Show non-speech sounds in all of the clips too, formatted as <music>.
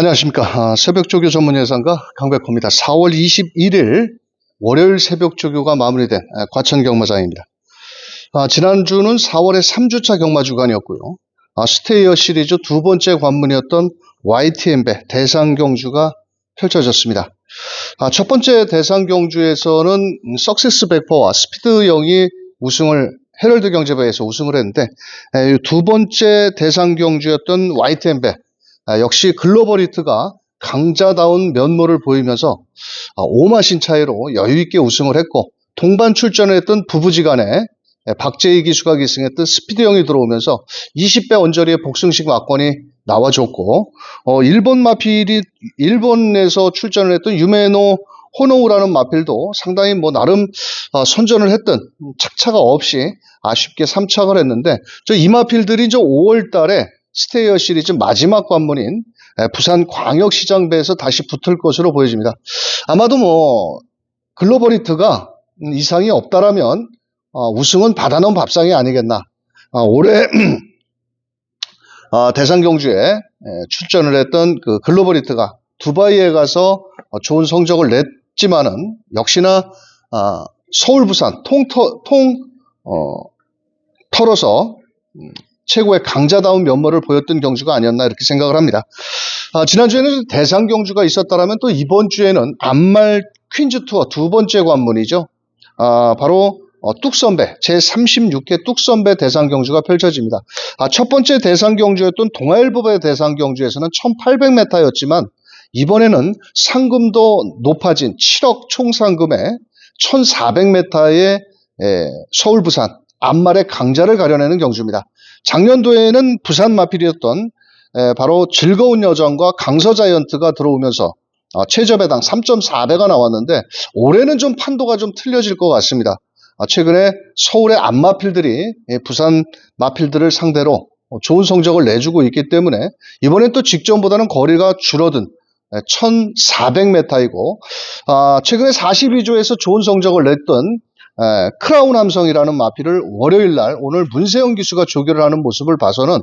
안녕하십니까. 아, 새벽 조교 전문 예상가 강백호입니다. 4월 21일 월요일 새벽 조교가 마무리된 아, 과천 경마장입니다. 아, 지난주는 4월의 3주차 경마 주간이었고요. 아, 스테이어 시리즈 두 번째 관문이었던 YTM배 대상 경주가 펼쳐졌습니다. 아, 첫 번째 대상 경주에서는 석세스 백퍼와 스피드 영이 우승을 헤럴드 경제배에서 우승을 했는데 에, 두 번째 대상 경주였던 YTM배 아, 역시 글로벌히트가 강자다운 면모를 보이면서 아, 오마신 차이로 여유있게 우승을 했고 동반 출전을 했던 부부지간에 예, 박재희 기수가 기승했던 스피드형이 들어오면서 20배 언저리의 복승식 막권이 나와줬고 어, 일본 마필이 일본에서 출전을 했던 유메노 호노우라는 마필도 상당히 뭐 나름 어, 선전을 했던 착차가 없이 아쉽게 3착을 했는데 저 이 마필들이 저 5월 달에 스테이어 시리즈 마지막 관문인 에, 부산 광역시장배에서 다시 붙을 것으로 보여집니다. 아마도 뭐 글로벌 히트가 음, 이상이 없다라면 어, 우승은 받아놓은 밥상이 아니겠나. 어, 올해 <clears throat> 어, 대상 경주에 에, 출전을 했던 그 글로벌 히트가 두바이에 가서 어, 좋은 성적을 냈지만은 역시나 아, 서울 부산 통터 통 어, 털어서 음, 최고의 강자다운 면모를 보였던 경주가 아니었나 이렇게 생각을 합니다. 아, 지난주에는 대상 경주가 있었다면 또 이번 주에는 안말 퀸즈 투어 두 번째 관문이죠. 아, 바로 어, 뚝선배 제36회 뚝선배 대상 경주가 펼쳐집니다. 아, 첫 번째 대상 경주였던 동아일보배 대상 경주에서는 1800m였지만 이번에는 상금도 높아진 7억 총 상금에 1400m의 서울 부산 앞말의 강자를 가려내는 경주입니다. 작년도에는 부산 마필이었던 에, 바로 즐거운 여정과 강서 자이언트가 들어오면서 어, 최저 배당 3.4배가 나왔는데 올해는 좀 판도가 좀 틀려질 것 같습니다. 아, 최근에 서울의 앞마필들이 예, 부산 마필들을 상대로 어, 좋은 성적을 내주고 있기 때문에 이번엔 또 직전보다는 거리가 줄어든 1400m이고 아, 최근에 42조에서 좋은 성적을 냈던 에, 크라운 함성이라는 마필을 월요일 날 오늘 문세영 기수가 조교를 하는 모습을 봐서는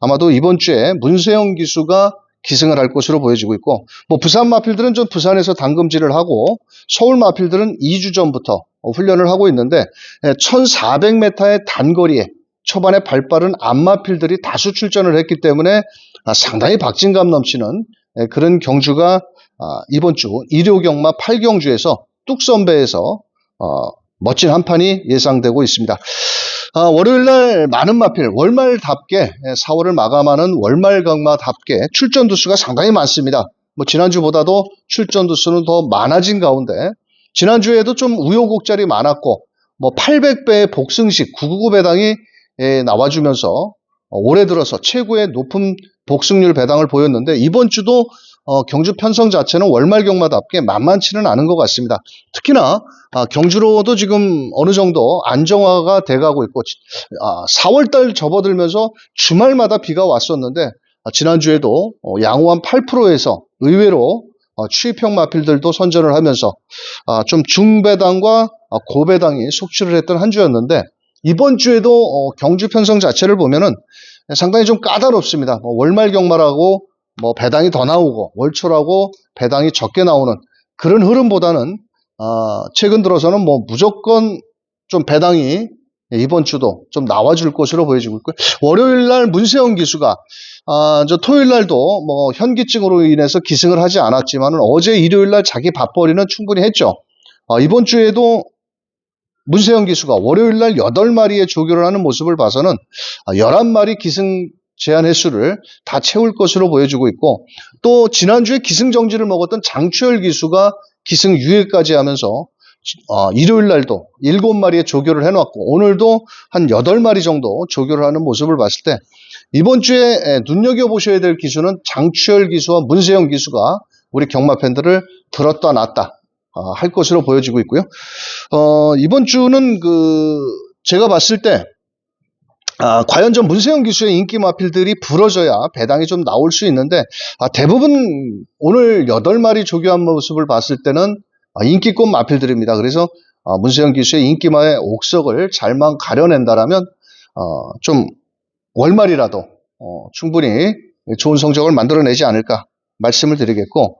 아마도 이번 주에 문세영 기수가 기승을 할 것으로 보여지고 있고 뭐 부산 마필들은 좀 부산에서 당금질을 하고 서울 마필들은 2주 전부터 훈련을 하고 있는데 1400m의 단거리에 초반에 발빠른 안마필들이 다수 출전을 했기 때문에 아, 상당히 박진감 넘치는 그런 경주가 아, 이번 주 일요 경마 8경주에서 뚝 선배에서 어, 멋진 한판이 예상되고 있습니다. 아, 월요일 날 많은 마필, 월말답게 4월을 마감하는 월말 강마답게 출전 두수가 상당히 많습니다. 뭐 지난주보다도 출전 두수는 더 많아진 가운데 지난주에도 좀 우여곡절이 많았고 뭐 800배의 복승식 999 배당이 예, 나와주면서 어, 올해 들어서 최고의 높은 복승률 배당을 보였는데 이번 주도 어, 경주 편성 자체는 월말 경마답게 만만치는 않은 것 같습니다. 특히나 아, 경주로도 지금 어느 정도 안정화가 돼가고 있고 아, 4월달 접어들면서 주말마다 비가 왔었는데 아, 지난주에도 어, 양호 한 8%에서 의외로 어, 취입형 마필들도 선전을 하면서 아, 좀 중배당과 아, 고배당이 속출을 했던 한 주였는데 이번 주에도 어, 경주 편성 자체를 보면은 상당히 좀 까다롭습니다. 뭐 월말 경마라고 뭐 배당이 더 나오고 월초라고 배당이 적게 나오는 그런 흐름보다는 어, 최근 들어서는 뭐 무조건 좀 배당이 이번 주도 좀 나와줄 것으로 보여지고 있고요. 월요일 날 문세영 기수가 아, 저 토요일 날도 뭐 현기증으로 인해서 기승을 하지 않았지만 어제 일요일 날 자기 밥벌이는 충분히 했죠. 아, 이번 주에도 문세영 기수가 월요일 날 8마리의 조교를 하는 모습을 봐서는 11마리 기승 제한 횟수를 다 채울 것으로 보여주고 있고 또 지난주에 기승정지를 먹었던 장추열 기수가 기승 6회까지 하면서 어, 일요일 날도 7마리의 조교를 해놨고 오늘도 한 8마리 정도 조교를 하는 모습을 봤을 때 이번 주에 눈여겨보셔야 될 기수는 장추열 기수와 문세영 기수가 우리 경마 팬들을 들었다 놨다 어, 할 것으로 보여지고 있고요. 어, 이번 주는 그 제가 봤을 때 아, 과연 좀 문세영 기수의 인기 마필들이 부러져야 배당이 좀 나올 수 있는데 아, 대부분 오늘 8마리 조교한 모습을 봤을 때는 아, 인기꽃 마필들입니다. 그래서 아, 문세영 기수의 인기마의 옥석을 잘만 가려낸다라면 어, 좀 월말이라도 어, 충분히 좋은 성적을 만들어내지 않을까 말씀을 드리겠고,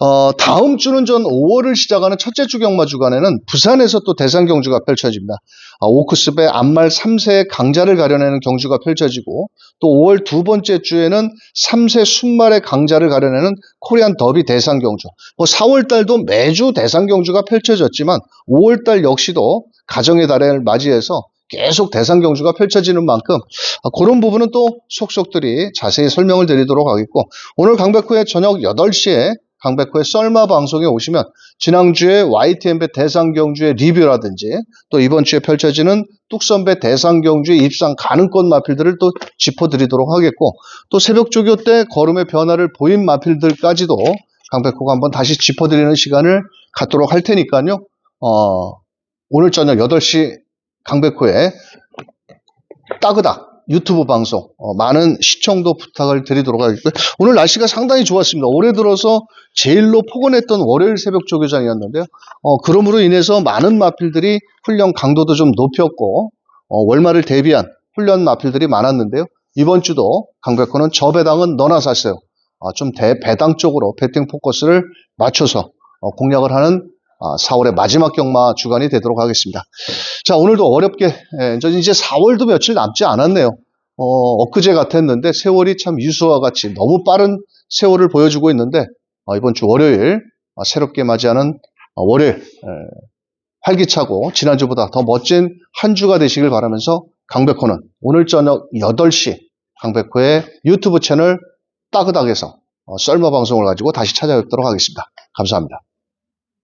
어, 다음 주는 전 5월을 시작하는 첫째 주 경마 주간에는 부산에서 또 대상 경주가 펼쳐집니다. 아, 오크스배 암말 3세의 강자를 가려내는 경주가 펼쳐지고, 또 5월 두 번째 주에는 3세 순말의 강자를 가려내는 코리안 더비 대상 경주. 뭐 4월 달도 매주 대상 경주가 펼쳐졌지만, 5월 달 역시도 가정의 달을 맞이해서 계속 대상 경주가 펼쳐지는 만큼 아, 그런 부분은 또 속속들이 자세히 설명을 드리도록 하겠고 오늘 강백호의 저녁 8시에 강백호의 썰마 방송에 오시면 지난주에 YTN배 대상 경주의 리뷰라든지 또 이번 주에 펼쳐지는 뚝선배 대상 경주의 입상 가능권 마필들을 또 짚어드리도록 하겠고 또 새벽 조교 때 걸음의 변화를 보인 마필들까지도 강백호가 한번 다시 짚어드리는 시간을 갖도록 할 테니까요. 어, 오늘 저녁 8시 강백호의 따그닥 유튜브 방송 어, 많은 시청도 부탁을 드리도록 하겠고요. 오늘 날씨가 상당히 좋았습니다. 올해 들어서 제일로 포근했던 월요일 새벽 조교장이었는데요. 어, 그러므로 인해서 많은 마필들이 훈련 강도도 좀 높였고 어, 월말을 대비한 훈련 마필들이 많았는데요. 이번 주도 강백호는 저 배당은 너나 샀어요. 어, 좀 대배당 쪽으로 배팅 포커스를 맞춰서 어, 공략을 하는 4월의 마지막 경마 주간이 되도록 하겠습니다. 자, 오늘도 어렵게, 예, 저 이제 4월도 며칠 남지 않았네요. 어, 엊그제 같았는데 세월이 참 유수와 같이 너무 빠른 세월을 보여주고 있는데, 어, 이번 주 월요일, 어, 새롭게 맞이하는 어, 월요일, 예, 활기차고 지난주보다 더 멋진 한 주가 되시길 바라면서 강백호는 오늘 저녁 8시 강백호의 유튜브 채널 따그닥에서 어, 썰마 방송을 가지고 다시 찾아뵙도록 하겠습니다. 감사합니다.